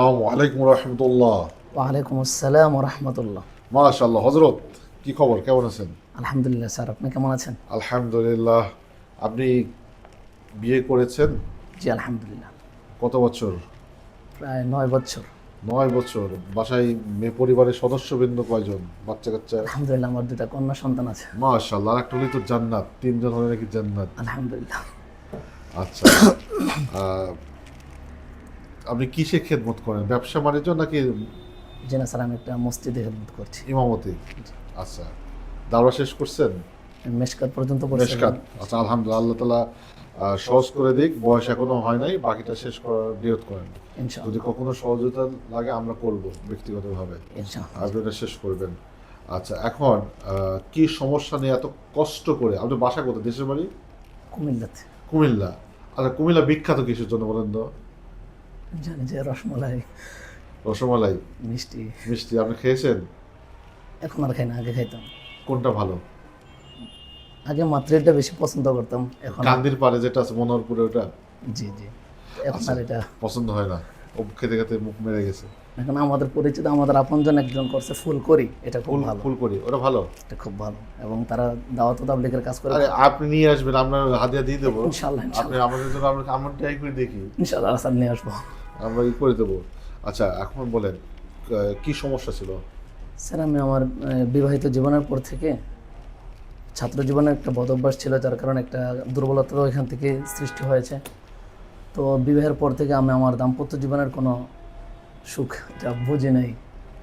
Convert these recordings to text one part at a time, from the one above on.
আসসালামু আলাইকুম রহমতুল্লাহ। ওয়ালাইকুম আসসালাম রহমতুল্লাহ মাশাল্লাহ হজরত কি খবর? কেমন আছেন? আলহামদুলিল্লাহ স্যার আপনি কেমন আছেন? আলহামদুলিল্লাহ। আপনি বিয়ে করেছেন? জি আলহামদুলিল্লাহ। কত বছর? প্রায় নয় বছর। নয় বছর। বাসায় মেয়ে পরিবারের সদস্যবৃন্দ কয়জন? বাচ্চা কাচ্চা? আলহামদুলিল্লাহ আমার দুটা কন্যা সন্তান আছে। মাশাল্লাহ আর একটা হলেই তো জান্নাত। তিনজন হলে নাকি জান্নাত। আলহামদুলিল্লাহ। আচ্ছা। আপনি কিসে খেদমত করেন? ব্যবসা বাণিজ্য নাকি জি না স্যার আমি একটা মসজিদে খেদমত করছি। ইমামতি? আচ্ছা। দাওরা শেষ করছেন? মেশকাত পর্যন্ত মেশকাত। আচ্ছা আলহামদুলিল্লাহ আল্লাহ তালা সহজ করে দিক। বয়স এখনও হয় নাই বাকিটা শেষ করার নিয়ত করেন। ইনশাআল্লাহ। যদি কখনো সহযোগিতা লাগে আমরা করব ব্যক্তিগতভাবে। ইনশাআল্লাহ। আপনি এটা শেষ করবেন। আচ্ছা এখন কি সমস্যা নিয়ে এত কষ্ট করে? আপনি বাসা কোথায়? দেশের বাড়ি? কুমিল্লাতে। কুমিল্লা। আচ্ছা কুমিল্লা বিখ্যাত কিসের জন্য বলেন তো? জানি যে রসমলাই। রসমালাই? মিষ্টি। মিষ্টি আপনি খেয়েছেন? এখন আর খাই না আগে খাইতাম। কোনটা ভালো? আগে মাত্রিটা বেশি পছন্দ করতাম এখন কান্দির পারে যেটা আছে মনোহরপুরে ওটা? জি জি। এখন আচ্ছা। আর এটা পছন্দ হয় না। ও খেতে খেতে মুখ মেরে গেছে। এখন আমাদের পরিচিত আমাদের আপনজন একজন করছে ফুল করি এটা খুব ভালো। ফুল করি ওটা ভালো? এটা খুব ভালো। এবং তারা দাওয়াত তাবলিকের কাজ করে আরে আপনি নিয়ে আসবেন আপনার হাতিয়া দিয়ে দেবো। ইনশাআল্লাহ আপনি আমাদের জন্য আমরা আমরা ট্রাই করে দেখি। ইনশাআল্লাহ স্যার নিয়ে আসব। আমরা ই করে দেবো। আচ্ছা এখন বলেন কি সমস্যা ছিল? স্যার আমি আমার বিবাহিত জীবনের পর থেকে ছাত্র জীবনের একটা বদ অভ্যাস ছিল যার কারণে একটা দুর্বলতাও এখান থেকে সৃষ্টি হয়েছে। তো বিবাহের পর থেকে আমি আমার দাম্পত্য জীবনের কোনো সুখ যা বুঝি নাই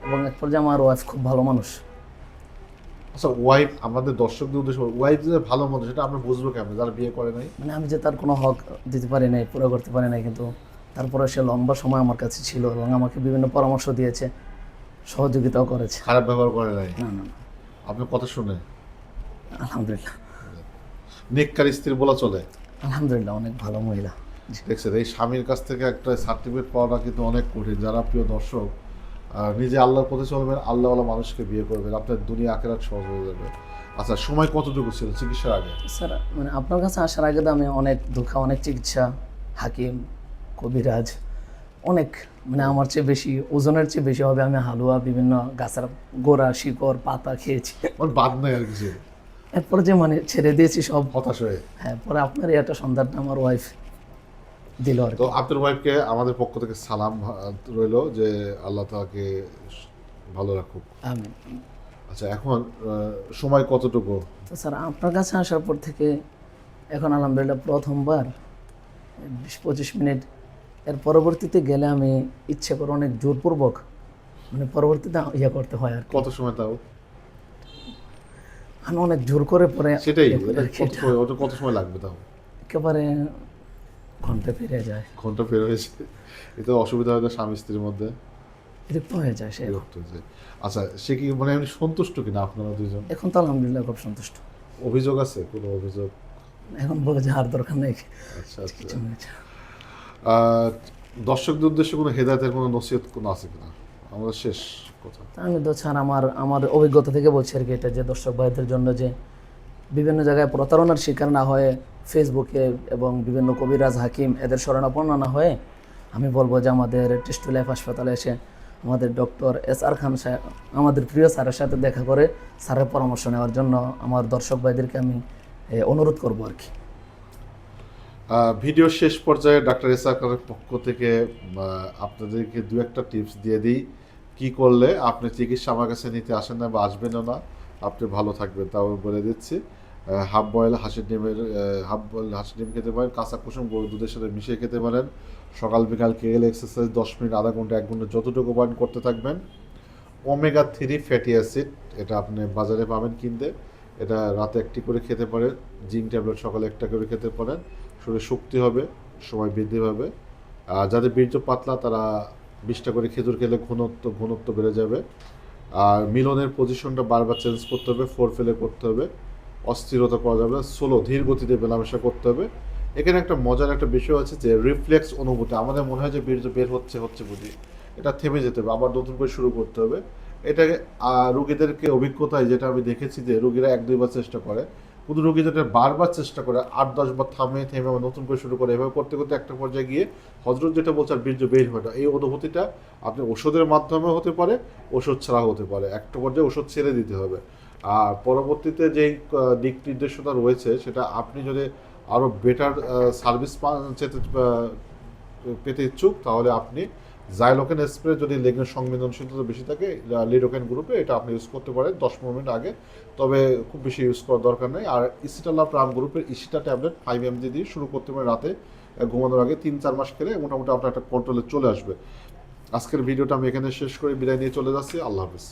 এবং এক পর্যায়ে আমার ওয়াইফ খুব ভালো মানুষ। আচ্ছা ওয়াইফ আমাদের দর্শকদের উদ্দেশ্য ওয়াইফ যে ভালো মন্দ সেটা আমরা বুঝব কেমন? যারা বিয়ে করে নাই। মানে আমি যে তার কোনো হক দিতে পারি নাই পুরো করতে পারি নাই কিন্তু তারপরে সে লম্বা সময় আমার কাছে ছিল এবং আমাকে বিভিন্ন পরামর্শ দিয়েছে সহযোগিতাও করেছে। খারাপ ব্যবহার করে নাই? না না না। আপনার কথা শুনে? আলহামদুলিল্লাহ। নেককার স্ত্রী বলা চলে। আলহামদুলিল্লাহ অনেক ভালো মহিলা। দেখছেন এই স্বামীর কাছ থেকে একটা সার্টিফিকেট পাওয়াটা কিন্তু অনেক কঠিন। যারা প্রিয় দর্শক নিজে আল্লাহর পথে চলবেন আল্লাহওয়ালা মানুষকে বিয়ে করবেন আপনার দুনিয়া আখেরাত সহজ হয়ে যাবে। আচ্ছা সময় কতটুকু ছিল চিকিৎসার আগে? স্যার মানে আপনার কাছে আসার আগে তো আমি অনেক দুঃখ অনেক চিকিৎসা হাকিম কবিরাজ অনেক মানে আমার চেয়ে বেশি ওজনের চেয়ে বেশি হবে আমি হালুয়া বিভিন্ন গাছের গোড়া শিকড় পাতা খেয়েছি। মানে বাদ নাই আর কিছু? এরপর যে মানে ছেড়ে দিয়েছি সব। হতাশ হয়ে? হ্যাঁ পরে আপনার একটা সন্ধানটা আমার ওয়াইফ দিল আর তো আপনার ওয়াইফকে আমাদের পক্ষ থেকে সালাম রইল যে আল্লাহ তাকে ভালো রাখুক। আমি আচ্ছা এখন সময় কতটুকু? তো স্যার আপনার কাছে আসার পর থেকে এখন আলহামদুলিল্লাহ প্রথমবার বিশ পঁচিশ মিনিট। এর পরবর্তীতে গেলে আমি ইচ্ছে করে অনেক জোরপূর্বক মানে পরবর্তীতে ইয়ে করতে হয় আর কত সময় তাও? আমি অনেক জোর করে পরে সেটাই ইয়ে কত সময় লাগবে তাও? একেবারে ঘণ্টা পেরিয়ে যায়। ঘণ্টা ফের হয়েছে এতে অসুবিধা হয় না স্বামী স্ত্রীর মধ্যে? বিরক্ত হয়ে যায় সে। বিরক্ত হয়েছে আচ্ছা সে কি মানে এমনি সন্তুষ্ট কিনা আপনারা দুজন এখন তো আলহামদুলিল্লাহ খুব সন্তুষ্ট। অভিযোগ আছে? কোনো অভিযোগ? এখন বলে যে আর দরকার নেই। আচ্ছা আচ্ছা। দর্শকদের উদ্দেশ্যে কোনো হেদায়তের কোনো নসিহত কোনো আছে কিনা? আমাদের শেষ কথা। আমি তো স্যার আমার আমার অভিজ্ঞতা থেকে বলছি আর কি এটা যে দর্শক ভাইদের জন্য যে বিভিন্ন জায়গায় প্রতারণার শিকার না হয়ে ফেসবুকে এবং বিভিন্ন কবিরাজ হাকিম এদের শরণাপন্ন না হয়ে আমি বলব যে আমাদের টেস্টু লাইফ হাসপাতালে এসে আমাদের ডক্টর এস আর খান সাহেব আমাদের প্রিয় স্যারের সাথে দেখা করে স্যারের পরামর্শ নেওয়ার জন্য আমার দর্শক ভাইদেরকে আমি অনুরোধ করব আর কি। ভিডিও শেষ পর্যায়ে ডাক্তার এসাকারের পক্ষ থেকে আপনাদেরকে দু একটা টিপস দিয়ে দিই। কি করলে? আপনি চিকিৎসা আমার কাছে নিতে আসেন না বা আসবেনও না। আপনি ভালো থাকবেন, তাও বলে দিচ্ছি। হাফ বয়েল হাঁসের ডিমের হাফ বয়েল হাঁসের ডিম খেতে পারেন, কাঁচা কুসুম গরুর দুধের সাথে মিশিয়ে খেতে পারেন। সকাল বিকাল কেএল এক্সারসাইজ দশ মিনিট, আধা ঘণ্টা, এক ঘণ্টা যতটুকু পারেন করতে থাকবেন। ওমেগা থ্রি ফ্যাটি অ্যাসিড এটা আপনি বাজারে পাবেন কিনতে। এটা রাতে একটি করে খেতে পারেন জিঙ্ক ট্যাবলেট সকালে একটা করে খেতে পারেন। শরীরে শক্তি হবে, সময় বৃদ্ধি পাবে। আর যাদের বীর্য পাতলা, তারা বিশটা করে খেজুর খেলে ঘনত্ব ঘনত্ব বেড়ে যাবে। আর মিলনের পজিশনটা বারবার চেঞ্জ করতে হবে ফোর ফেলে করতে হবে। অস্থিরতা করা যাবে স্লো ধীর গতিতে মেলামেশা করতে হবে। এখানে একটা মজার একটা বিষয় আছে যে রিফ্লেক্স অনুভূতি, আমাদের মনে হয় যে বীর্য বের হচ্ছে হচ্ছে বুঝি। এটা থেমে যেতে হবে, আবার নতুন করে শুরু করতে হবে। এটাকে রুগীদেরকে অভিজ্ঞতায় যেটা আমি দেখেছি যে, রুগীরা এক, দুইবার চেষ্টা করে। কোনো রোগী যেটা বারবার চেষ্টা করে, আট, দশ বার থামে, থেমে আবার নতুন করে শুরু করে, এভাবে করতে করতে একটা পর্যায়ে গিয়ে হজরত যেটা বলছে আর বীর্য বের হয় না। এই অনুভূতিটা আপনি ওষুধের মাধ্যমে হতে পারে, ওষুধ ছাড়া হতে পারে। একটা পর্যায়ে ওষুধ ছেড়ে দিতে হবে। আর পরবর্তীতে যেই দিক নির্দেশনা রয়েছে, সেটা আপনি যদি আরও বেটার সার্ভিস যেতে পেতে ইচ্ছুক, তাহলে আপনি জাইলোকেন স্প্রে যদি লেগের সংবেদনশীলতা বেশি থাকে লিডোকেন গ্রুপে এটা আপনি ইউজ করতে পারেন দশ পনেরো মিনিট আগে। তবে খুব বেশি ইউজ করার দরকার নেই। আর ইসিটালা প্রাম গ্রুপের ইসিটা ট্যাবলেট ফাইভ এমজি দিয়ে শুরু করতে পারেন রাতে ঘুমানোর আগে তিন চার মাস খেলে মোটামুটি আপনার একটা কন্ট্রোলে চলে আসবে। আজকের ভিডিওটা আমি এখানে শেষ করে, বিদায় নিয়ে চলে যাচ্ছি। আল্লাহ হাফিজ।